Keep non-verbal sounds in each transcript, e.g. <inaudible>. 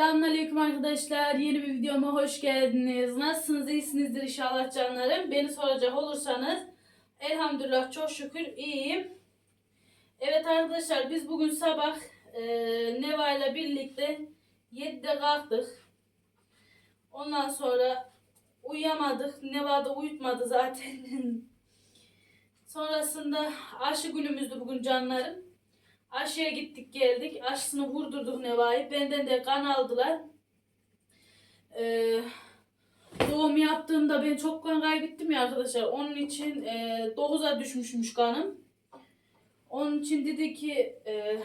Selamünaleyküm arkadaşlar. Yeni bir videoma hoş geldiniz. Nasılsınız? İyisinizdir inşallah canlarım. Beni soracak olursanız elhamdülillah çok şükür iyiyim. Evet arkadaşlar biz bugün sabah e, Neva ile birlikte 7'de kalktık. Ondan sonra uyuyamadık. Neva da uyutmadı zaten. <laughs> Sonrasında aşı günümüzdü bugün canlarım. Aşıya gittik geldik. Aşısını vurdurduk Neva'yı. Benden de kan aldılar. Ee, doğum yaptığımda ben çok kan kaybettim ya arkadaşlar. Onun için e, 9'a düşmüşmüş kanım. Onun için dedi ki e,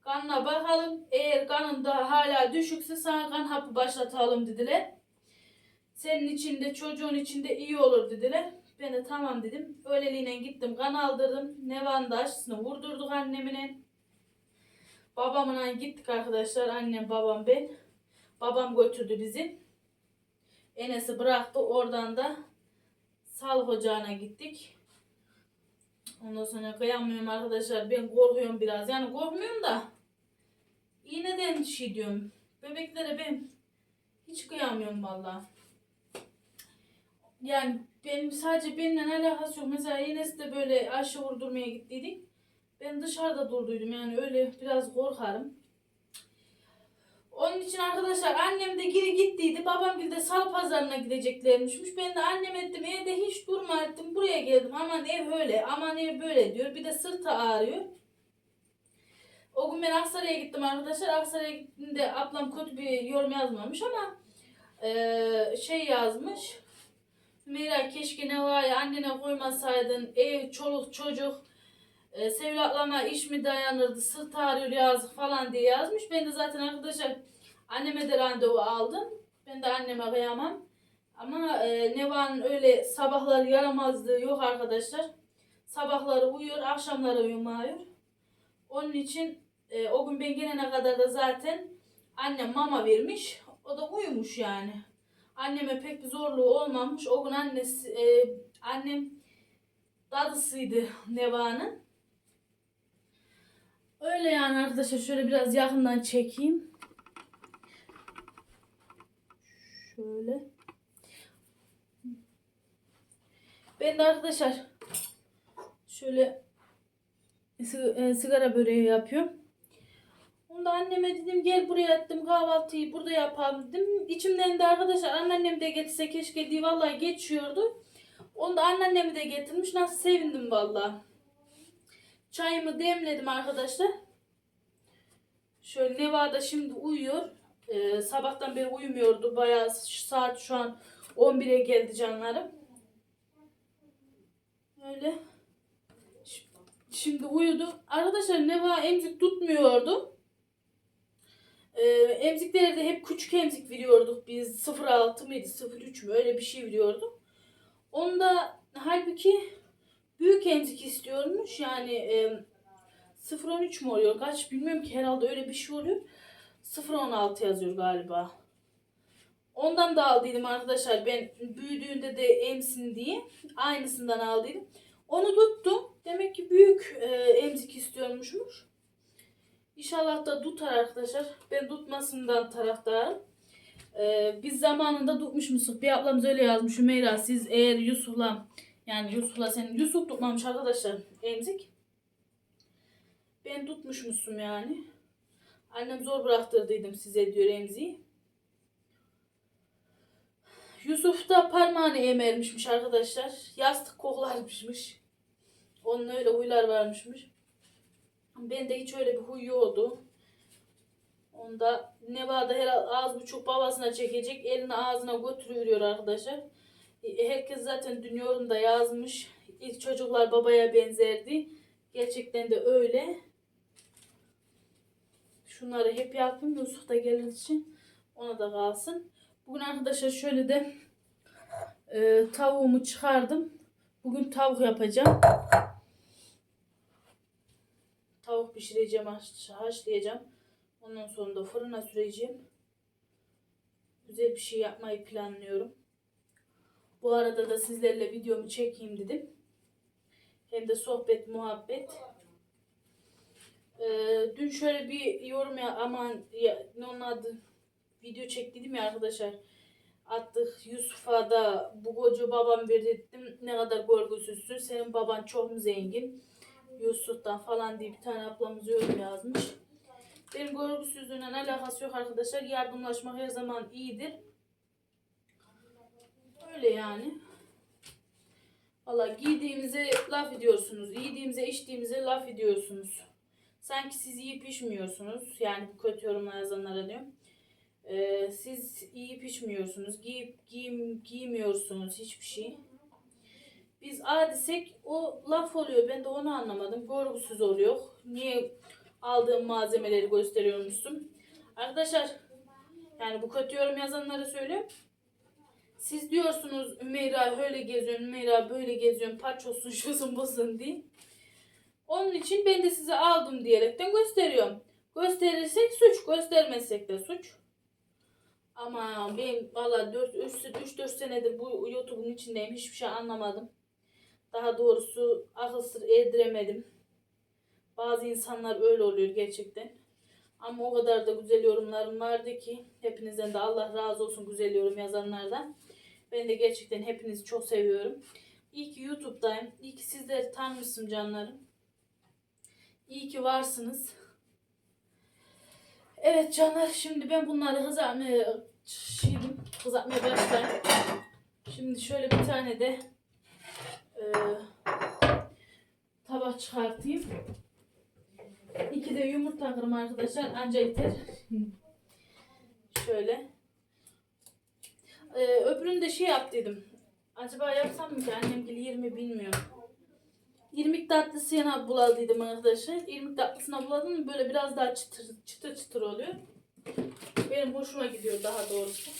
kanına bakalım. Eğer kanın da hala düşükse sana kan hapı başlatalım dediler. Senin için de çocuğun için de iyi olur dediler. Ben de tamam dedim. Öyleliğine gittim kan aldırdım. Nevan da aşısını vurdurduk annemine. Babamla gittik arkadaşlar. Annem babam ben. Babam götürdü bizi. Enes'i bıraktı. Oradan da sağlık ocağına gittik. Ondan sonra kıyamıyorum arkadaşlar. Ben korkuyorum biraz. Yani korkmuyorum da iğneden şey diyorum. Bebeklere ben hiç kıyamıyorum vallahi. Yani benim sadece benimle alakası yok. Mesela Enes de böyle aşı vurdurmaya gittiydik. Ben dışarıda durduydum yani öyle biraz korkarım. Onun için arkadaşlar annem de geri gittiydi. Babam bir de salı pazarına gideceklermişmiş. Ben de annem ettim evde hiç durma ettim. Buraya geldim. Aman ev öyle aman ev böyle diyor. Bir de sırtı ağrıyor. O gün ben Aksaray'a gittim arkadaşlar. Aksaray'a gittiğimde ablam kötü bir yorum yazmamış ama eee, şey yazmış. Mira keşke Neva'yı annene koymasaydın. Ev, çoluk, çocuk. E, Sevil iş mi dayanırdı? Sırt ağrıyor yazık falan diye yazmış. Ben de zaten arkadaşlar anneme de randevu aldım. Ben de anneme kıyamam. Ama e, Neva'nın öyle sabahları yaramazlığı yok arkadaşlar. Sabahları uyuyor, akşamları uyumuyor. Onun için e, o gün ben gelene kadar da zaten annem mama vermiş. O da uyumuş yani. Anneme pek bir zorluğu olmamış. O gün annesi, e, annem dadısıydı Neva'nın. Öyle yani arkadaşlar şöyle biraz yakından çekeyim. Şöyle. Ben de arkadaşlar şöyle e, sigara böreği yapıyorum. Da anneme dedim gel buraya ettim kahvaltıyı burada yapalım dedim. İçimden de arkadaşlar anneannem de getirse keşke diye vallahi geçiyordu. Onu da anneannemi de getirmiş. Nasıl sevindim vallahi. Çayımı demledim arkadaşlar. Şöyle Neva da şimdi uyuyor. Ee, sabahtan beri uyumuyordu. Bayağı saat şu an 11'e geldi canlarım. Öyle. Şimdi uyudu. Arkadaşlar Neva emzik tutmuyordu. Ee, emzikleri de hep küçük emzik veriyorduk biz. 0.6 mıydı 0.3 mü öyle bir şey veriyorduk. Onda halbuki büyük emzik istiyormuş. Yani e, 0.13 mu oluyor? Kaç bilmiyorum ki herhalde öyle bir şey oluyor. 0.16 yazıyor galiba. Ondan da aldıydım arkadaşlar. Ben büyüdüğünde de emsin diye. Aynısından aldıydım. Onu tuttum. Demek ki büyük e, emzik istiyormuşmuş. İnşallah da tutar arkadaşlar. Ben tutmasından taraftarım. Ee, biz zamanında tutmuş musun? Bir ablamız öyle yazmış. Hümeyra siz eğer Yusuf'la yani Yusuf'la senin Yusuf tutmamış arkadaşlar emzik. Ben tutmuşmuşum yani. Annem zor bıraktırdıydım size diyor emziği. Yusuf da parmağını emermişmiş arkadaşlar. Yastık koklarmışmış. Onun öyle huylar varmışmış. Ben de hiç öyle bir huy yoktu. Onda Nevada her ağız buçuk babasına çekecek. Elini ağzına götürüyor arkadaşlar. E, Herkes zaten dün yorumda yazmış. İlk çocuklar babaya benzerdi. Gerçekten de öyle. Şunları hep yapayım. Yusuf da gelir için. Ona da kalsın. Bugün arkadaşlar şöyle de e, tavuğumu çıkardım. Bugün tavuk yapacağım. Tavuk pişireceğim, haş- haşlayacağım. Ondan sonra da fırına süreceğim. Güzel bir şey yapmayı planlıyorum. Bu arada da sizlerle videomu çekeyim dedim. Hem de sohbet, muhabbet. Ee, dün şöyle bir yorum ya aman ya, ne onun adı video çektiydim ya arkadaşlar. Attık Yusuf'a da bu koca babam verdi dedim. Ne kadar görgüsüzsün. Senin baban çok mu zengin? Yusuf'tan falan diye bir tane ablamız yorum yazmış. Benim görgüsüzlüğüne alakası yok arkadaşlar. Yardımlaşmak her zaman iyidir. Öyle yani. Valla giydiğimize laf ediyorsunuz. Yediğimize içtiğimize laf ediyorsunuz. Sanki siz iyi pişmiyorsunuz. Yani bu kötü yorumlar yazanlara diyorum. Ee, siz iyi pişmiyorsunuz. Giyip giyim, giymiyorsunuz hiçbir şey. Biz adisek o laf oluyor. Ben de onu anlamadım. Görgüsüz oluyor. Niye aldığım malzemeleri gösteriyormuşsun? Arkadaşlar yani bu kötü yorum yazanlara söylüyorum. Siz diyorsunuz Ümeyra öyle geziyorsun, Ümeyra böyle geziyorsun, paçosun, <laughs> şusun busun diye. Onun için ben de size aldım diyerekten gösteriyorum. Gösterirsek suç, göstermezsek de suç. Ama ben valla 3-4 senedir bu YouTube'un içindeyim. Hiçbir şey anlamadım. Daha doğrusu akıl sır erdiremedim. Bazı insanlar öyle oluyor gerçekten. Ama o kadar da güzel yorumlarım vardı ki hepinizden de Allah razı olsun güzel yorum yazanlardan. Ben de gerçekten hepinizi çok seviyorum. İyi ki YouTube'dayım. İyi ki sizleri tanımışsın canlarım. İyi ki varsınız. Evet canlar şimdi ben bunları kızartmaya şeydim, kızartmaya başlayayım. Şimdi şöyle bir tane de e, tabak çıkartayım. İki de yumurta kırım arkadaşlar anca yeter. şöyle. Ee, öbürünü de şey yaptıydım. Acaba yapsam mı ki annem gibi 20 bilmiyorum. İrmik tatlısına buladıydım arkadaşlar. İrmik tatlısına buladım böyle biraz daha çıtır çıtır çıtır oluyor. Benim hoşuma gidiyor daha doğrusu.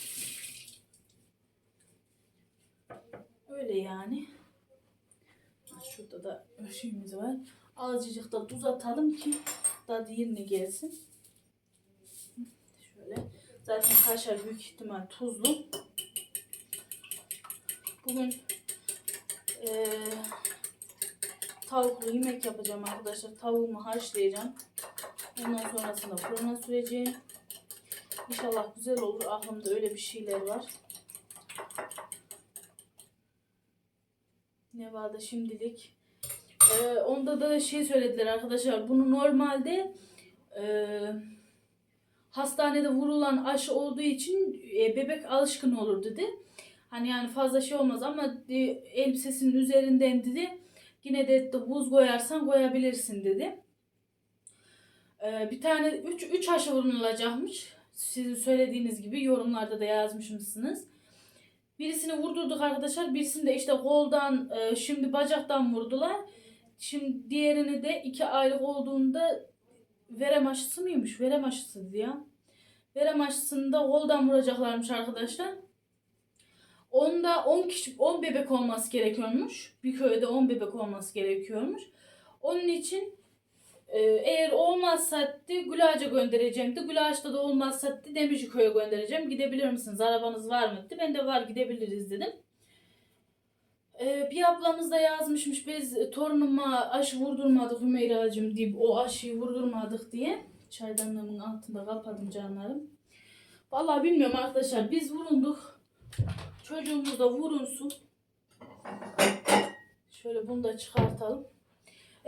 Öyle yani. Şurada da şeyimiz var. Azıcık da tuz atalım ki tadı yerine gelsin. Şöyle. Zaten kaşar büyük ihtimal tuzlu. Bugün eee tavuklu yemek yapacağım arkadaşlar. Tavuğumu haşlayacağım. Ondan sonrasında fırına süreceğim. İnşallah güzel olur. Aklımda öyle bir şeyler var. Nevada şimdilik. Ee, onda da şey söylediler arkadaşlar. Bunu normalde e, hastanede vurulan aşı olduğu için e, bebek alışkın olur dedi. Hani yani fazla şey olmaz ama e, elbisesinin üzerinden dedi. Yine de buz koyarsan koyabilirsin dedi. Ee, bir tane 3 3 aşı vurulacakmış. Sizin söylediğiniz gibi yorumlarda da yazmışsınız. Birisini vurdurduk arkadaşlar. Birisini de işte koldan, e, şimdi bacaktan vurdular. Şimdi diğerini de 2 aylık olduğunda verem aşısı mıymış? Verem aşısıydı ya. Verem aşısında koldan vuracaklarmış arkadaşlar. Onda 10 kişi 10 bebek olması gerekiyormuş. Bir köyde 10 bebek olması gerekiyormuş. Onun için e, eğer olmazsa de Gülağaç'a göndereceğim de Gülağaç'ta da olmazsa de Demirci köye göndereceğim. Gidebilir misiniz? Arabanız var mı? dedi. Ben de var gidebiliriz dedim. E, bir ablamız da yazmışmış biz torunuma aşı vurdurmadık Hümeyra'cığım deyip o aşıyı vurdurmadık diye. Çaydanlığımın altında kapadım canlarım. Vallahi bilmiyorum arkadaşlar biz vurunduk. Çocuğumuz da vurunsun. Şöyle bunu da çıkartalım.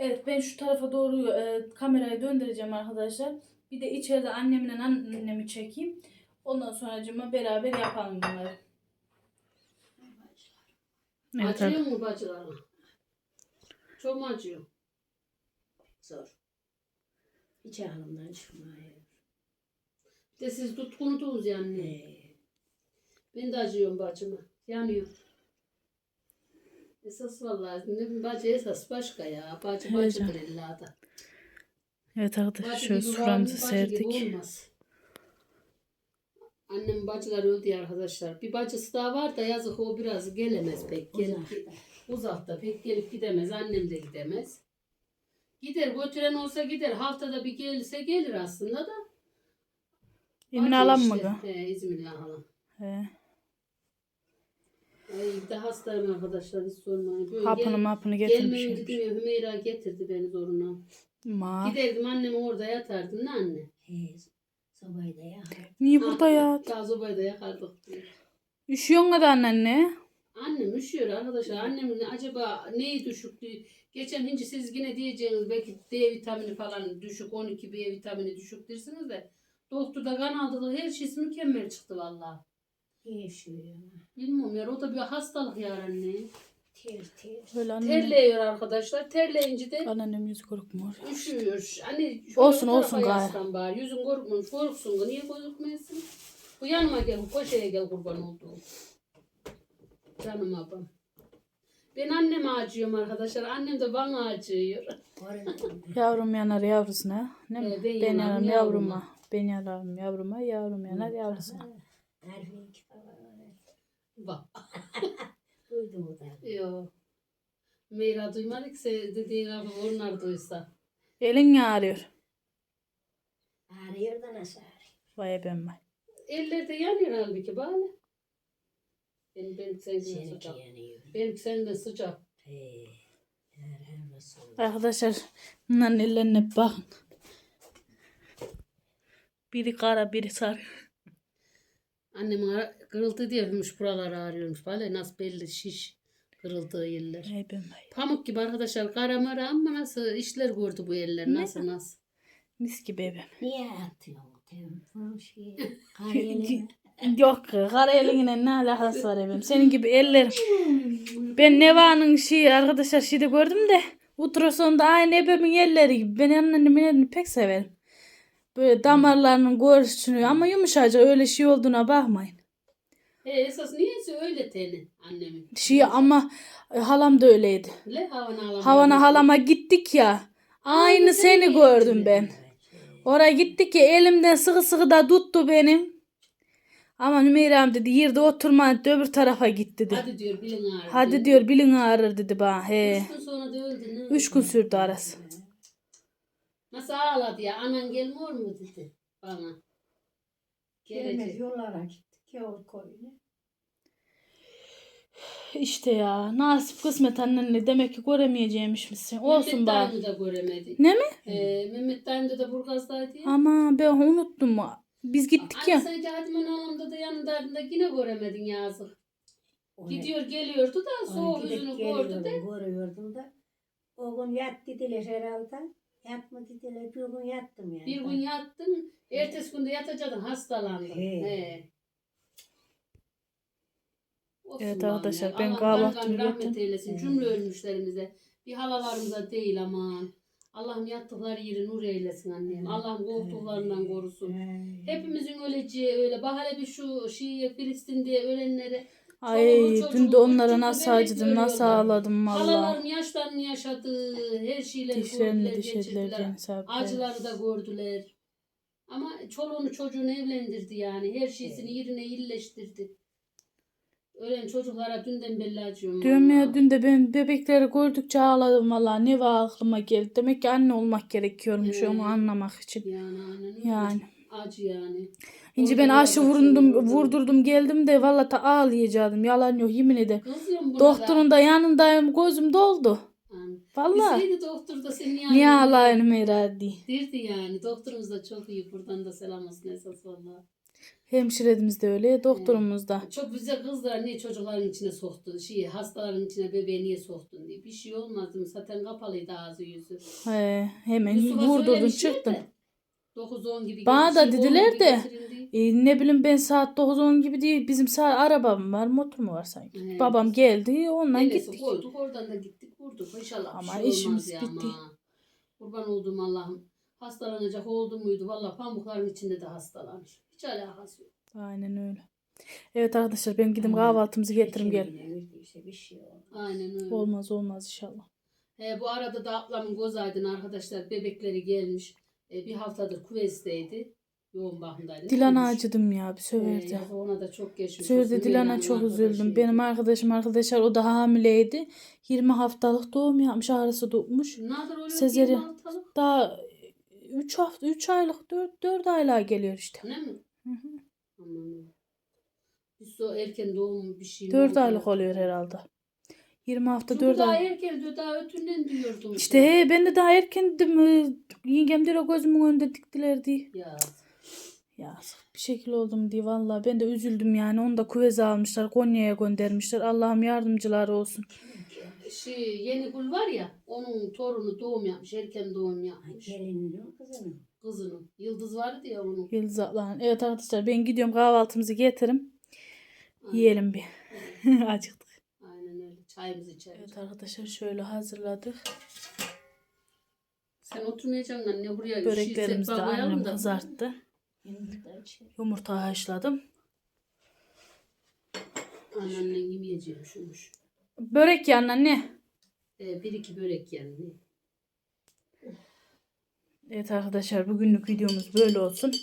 Evet ben şu tarafa doğru e, kamerayı döndüreceğim arkadaşlar. Bir de içeride annemle annemi çekeyim. Ondan sonra beraber yapalım bunları. Evet, Acıyor mu bacılarına? Çok mu acıyor? Zor. Hiç aklımdan çıkmıyor. Bir de siz tutkunudunuz yani. Ben de acıyorum bacıma. Yanıyor. Esas vallahi ne bacı esas başka ya. Bacı Evet bacıdır illa da. Evet arkadaşlar şöyle suramızı serdik. Annem bacılar öldü arkadaşlar. Bir bacısı daha var da yazık o biraz gelemez pek. Gel, uzak gider. uzakta pek gelip gidemez. Annem de gidemez. Gider götüren olsa gider. Haftada bir gelirse gelir aslında da. Emin Bacı alan işte. mı? He, İzmirli halam. He. Ay bir de hastayım arkadaşlar hiç sormayın. Böyle Hapını gel- mapını Gelmeyin getirmişim. dedim ya Hümeyra getirdi beni zoruna. Ma. Giderdim annem orada yatardım ne anne? He, sobayı da yakar. Niye burada ya? Daha sobayı da yakardık. Üşüyorsun kadar anne. Annem üşüyor arkadaşlar. Annemin acaba neyi düşüktü? Geçen hinci siz yine diyeceğiniz belki D vitamini falan düşük, 12 B vitamini düşük dersiniz de doktorda kan aldığı her şeysi mükemmel çıktı vallahi. Yaşıyor. Bilmiyorum ya o da bir hastalık ya anne. Ter ter. Böyle annem. Terleyiyor arkadaşlar. Terleyince de Anneannem yüzü korkmuyor. üşüyor. Hani şöyle Olsun, bu olsun gayrı. yaslan bari. Yüzün korkmuş. Korksun. Niye gözükmeyesin? Bu yanıma gel. Koşaya gel kurban olduğum. Canım abam. Ben anneme acıyorum arkadaşlar. Annem de bana acıyor. Orada- Yavrum yanar yavrusuna. Ne mi? Ee, ben ben yanarım yanarım yavruma. yavruma. Ben yanarım yavruma. Yavrum yanar yavrusuna. Falan. Bak. <laughs> Duydum o da. Yok. Meyra duymadı ki sen dediğin abi onlar duysa. Elin ağrıyor. Ağrıyor da nasıl ağrıyor? Vay ben vay. Ellerde yanıyor halbuki bari. Benim, benim senden Seninki sıcak. yanıyor. Benim senden sıcak. He. Her her nasıl olur? Arkadaşlar bunların ellerine bakın. Biri kara biri sarı. Annem ara- kırıldı diyormuş buralar ağrıyormuş. Böyle nasıl belli şiş kırıldığı yerler. Vay ben vay. Pamuk gibi arkadaşlar kara mara ama nasıl işler gördü bu eller Ne? nasıl nasıl. Niye Mis gibi evim. atıyorsun? Telefon <laughs> şey. Kariyeli. Yok kara eline ne alakası var evim. Senin gibi ellerim. Ben Neva'nın şeyi arkadaşlar şeyde gördüm de ultrasonda aynı ebemin elleri gibi. Ben anneannemin elini pek severim. Böyle damarlarının görüşünü ama yumuşacık öyle şey olduğuna bakmayın. E, esas niyeyse öyle teni annemin. Şey ama e, halam da öyleydi. Le havana alamadım. Havana halama gittik ya. Aynı seni gördüm ben. Oraya gittik ya elimden sıkı sıkı da tuttu benim. Ama Nümeyrem dedi yerde oturma dedi, öbür tarafa git dedi. Hadi diyor bilin ağrı. Hadi diyor bilin ağrır dedi bana. He. Üç gün sonra da öldü. Ne? Üç gün sürdü arası. Nasıl ağladı ya? Anan gelmiyor mu dedi bana. Gelmez Gelecek. yollara gittik. Yol koyunu. İşte ya nasip kısmet annenle demek ki göremeyeceğimiş misin? Olsun Mehmet bari. dayımı da göremedik. Ne mi? Ee, Mehmet dayım da da Burgaz'daydı ya. Ama ben unuttum. Biz gittik Anne ya. sen Cadimen Hanım'da da yanındaydı da yine göremedin yazık. Gidiyor geliyordu da soğuk yüzünü gördü de. Görüyordum da. O gün yat dediler herhalde. Yatma dediler. Bir gün yattım yani. Bir gün yattın, ertesi günde yatacaktın hastalandın. He. He. Olsun Evet bari arkadaşlar, ya. ben Allah kahvaltımı gani rahmet eylesin cümle ölmüşlerimize. Bir halalarımıza değil aman. Allah'ım yattıkları yeri nur eylesin annem. Allah'ım koltuklarından korusun. He. Hepimizin öleceği öyle. Bak hele bir şu Şii, Filistin diye ölenlere. Ay dün de onlara nasıl acıdım, nasıl ağladım valla. Halalarım yaşlarını yaşadı. Her şeyleri Dişlerini gördüler, geçirdiler. Acıları da gördüler. Ama çoluğunu çocuğunu evlendirdi yani. Her şeysini yerine iyileştirdi. Ölen çocuklara dünden belli acıyorum. Diyorum ya vallahi. dün de ben bebekleri gördükçe ağladım valla. Ne var aklıma geldi. Demek ki anne olmak gerekiyormuş onu anlamak için. Yani aynen öyle. Yani. Acı yani. İnce Orada ben aşı da vurundum, vurdurdum geldim de valla ta ağlayacaktım. Yalan yok yemin ederim. Buna Doktorun da yanındayım gözüm doldu. Valla. Bilseydi doktor da seni yani. Niye ağlayayım herhalde? Dirdi yani. Doktorumuz da çok iyi. Buradan da selam olsun esas valla. Hemşiremiz de öyle, doktorumuz da. Çok bize kızlar niye çocukların içine soktun? Şey, hastaların içine bebeği niye soktun diye. Bir şey olmazdı mı? Zaten kapalıydı ağzı yüzü. He, hemen Yusuf'a vurdurdum söylemişler çıktım. de, 9-10 gibi. Bana da şey, 10 dediler de. E, ne bileyim ben saat 9-10 gibi değil. Bizim saat arabam var, motor mu var sanki? Evet. Babam geldi, ondan Neyse, gittik. koyduk oradan da gittik vurduk. İnşallah Ama bir şey işimiz olmaz bitti. ama. Kurban olduğum Allah'ım. Hastalanacak oldu muydu? Valla pamukların içinde de hastalanır. Hiç alakası yok. Aynen öyle. Evet arkadaşlar ben gidip kahvaltımızı getirim gel. Girdiyse bir şey olmaz. Aynen öyle. Olmaz olmaz inşallah. He, bu arada da ablamın göz aydın arkadaşlar bebekleri gelmiş. E, bir haftadır Kuveyt'teydi. Yoğun bakımdaydı. Dilan'a Ölmüş. acıdım ya bir söverdi. yazık ona da çok geçmiş. Söyledi olsun. Dilan'a çok üzüldüm. arkadaşıydı. Benim arkadaşım arkadaşlar o da hamileydi. 20 haftalık doğum yapmış ağrısı tutmuş. Nadir oluyor Sezeri- Sezeri. Daha 3 hafta 3 aylık 4 4 aylığa geliyor işte. Ne mi? Hı hı. Aman. Biz o erken doğum bir şey mi 4 oldu? aylık oluyor herhalde. 20 hafta Çünkü 4 daha erken diyor daha ötünden diyordum. İşte he ben de daha erken dedim. e, Yengem direkt gözümün önünde diktiler diye. Ya Ya bir şekil oldum diye valla ben de üzüldüm yani. Onu da kuveze almışlar. Konya'ya göndermişler. Allah'ım yardımcıları olsun. şey yeni gül var ya onun torunu doğum yapmış erken doğum yapmış. Gelinin kızının. Kızının. Yıldız vardı ya onun. Yıldız ablanın. Evet arkadaşlar ben gidiyorum kahvaltımızı getirim. Aynen. Yiyelim bir. Acıktık. <laughs> Çayımızı içeriz. Evet arkadaşlar şöyle hazırladık. Sen oturmayacaksın anne buraya Böreklerimizi de annem kızarttı. Yumurta haşladım. Anneannen yemeyeceğim şumuş. Börek yanına ne? Ee, bir iki börek yani. Evet arkadaşlar bugünlük videomuz böyle olsun.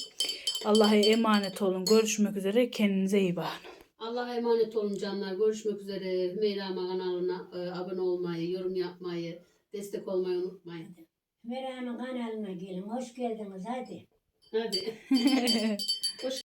Allah'a emanet olun. Görüşmek üzere. Kendinize iyi bakın. Allah'a emanet olun canlar. Görüşmek üzere. Hümeyra kanalına e, abone olmayı, yorum yapmayı, destek olmayı unutmayın. Meram'ın kanalına gelin. Hoş geldiniz hadi. Hadi. <laughs> Hoş